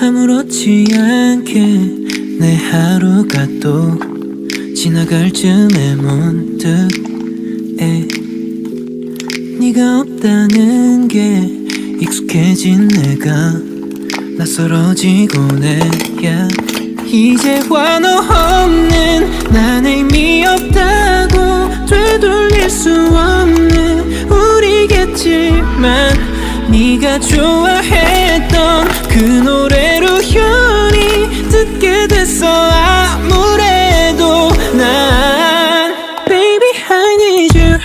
아무렇지 않게 내 하루가 또 지나갈 쯤에 문득 에 네가 없다는 게 익숙해진 내가 해 yeah. 이제와 너 없는 난 의미 없다고 되돌릴 수 없는 우리겠지만 네가 좋아했던 그 노래로 현이 듣게 됐어. 아무래도 난 Baby I need you.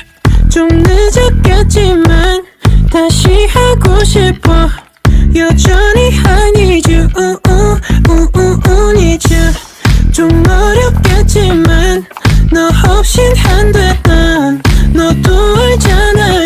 좀 늦었겠지만 다시 하고 싶어. 여전히 I need you. 우, 우, 우, 우, 우, need you. 좀 어렵겠지만 너 없인 안돼난 너도 알잖아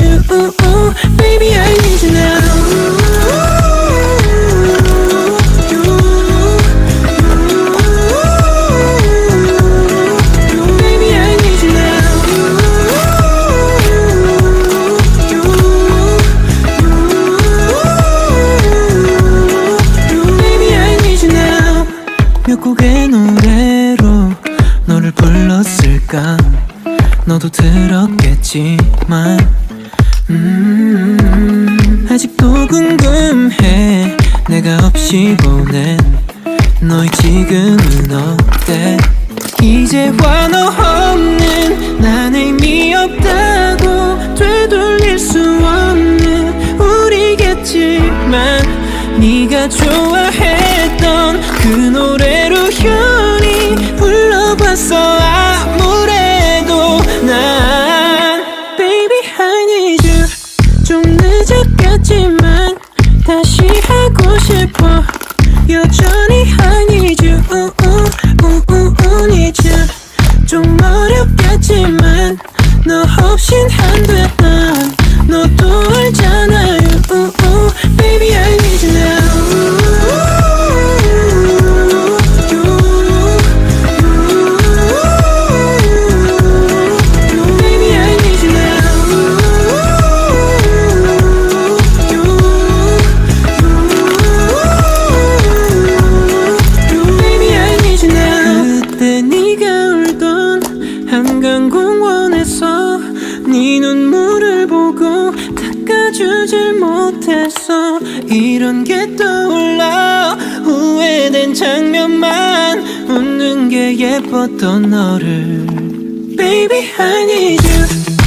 몇 곡의 노래로 너를 불렀을까? 너도 들었겠지만 음, 아직도 궁금해. 내가 없이 보낸 너의 지금은 어때? 이제와 너 없는 난 의미 없다고 되돌릴 수 없는 우리겠지만 네가 좋아했던 그 현이 불러봤어 아무래도 난. Baby I need you. 좀 늦었겠지만 다시 하고 싶어. 여전히 I need you. 우, 우, 우, 우, 우, need you. 좀 어렵겠지만 너 없인 안돼난 너도 네 눈물을 보고 닦아주질 못했어 이런 게 떠올라 후회된 장면만 웃는 게 예뻤던 너를. Baby I need you